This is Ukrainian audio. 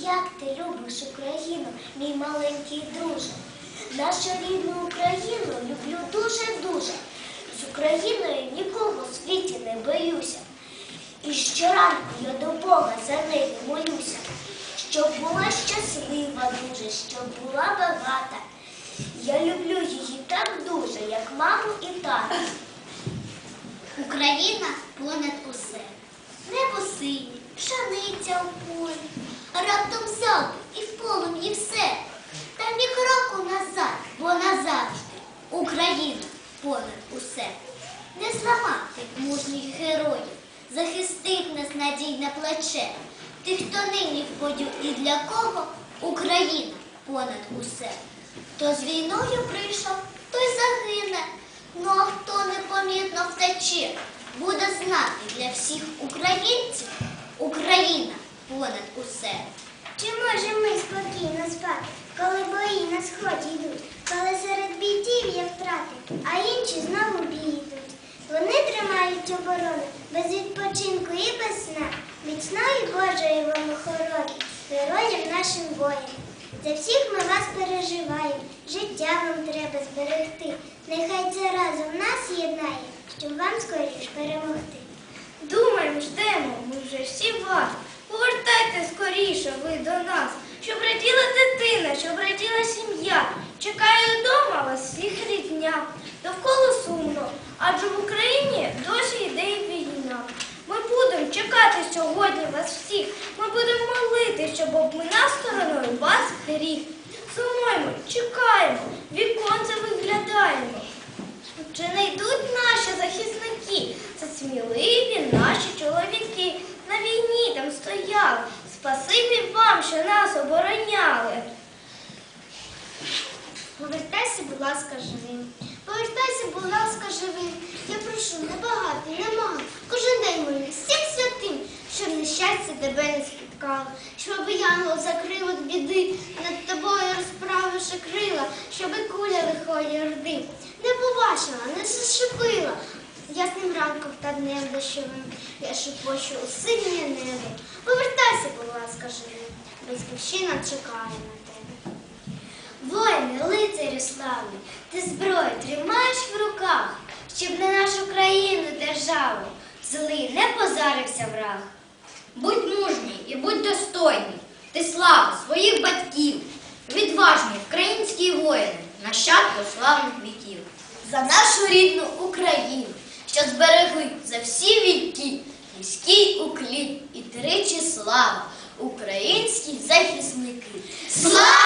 Як ти любиш Україну, мій маленький друже? Нашу рідну Україну люблю дуже-дуже. З Україною нікого в світі не боюся. І щоранку я до Бога за нею молюся, щоб була щаслива дуже, щоб була багата. Я люблю її так дуже, як маму і тата. Україна понад усе. Небо синє, пшениця у полі, раптом залп і в полум'ї все. Та ні кроку назад, бо назавжди Україна понад усе. Не зламати мужніх героїв, захистить нас надійне плече. Тих, хто нині в бою і для кого Україна понад усе. Хто з війною прийшов, той загине. Ну а хто непомітно втече, буде знати для всіх українців Україна понад усе. Чи можемо ми спокійно спати, коли бої на сході йдуть, коли серед бійців є втрати, а інші знову бій йдуть? Вони тримають оборону без відпочинку і без сна, міцної Божої вам охорони, героям нашим воїнам. За всіх ми вас переживаємо, життя вам треба зберегти. Нехай це разом нас єднає, щоб вам скоріш перемогти. Думаємо, ждемо, ми вже всі вас. Повертайте скоріше ви до нас, щоб раділа дитина, щоб в Україні досі йде війна. Ми будемо чекати сьогодні вас всіх. Ми будемо молити, щоб обмина стороною вас гріх. Сумуємо, чекаємо, віконце виглядаємо. Чи не йдуть наші захисники? Це сміливі наші чоловіки. На війні там стояли. Спасибі вам, що нас обороняли. Повертайся, будь ласка, живим. Повертайся, будь ласка, тебе не спіткало, щоб янгол закрив від біди, над тобою розправивши крила, щоб куля лихої орди не побачила, не зашипила. Ясним ранком та днем дощовим я шепочу у синє небо. Повертайся, будь ласка, живим. Батьківщина чекає на тебе. Воїни, лицарю славний, ти зброю тримаєш в руках, щоб на нашу країну державу злий не позарився враг. Будь і будь достойний, ти слава своїх батьків, відважний український воїн, нащадку славних віків, за нашу рідну Україну, що зберегли за всі віки, міський уклін і тричі слава, українські захисники. Слава!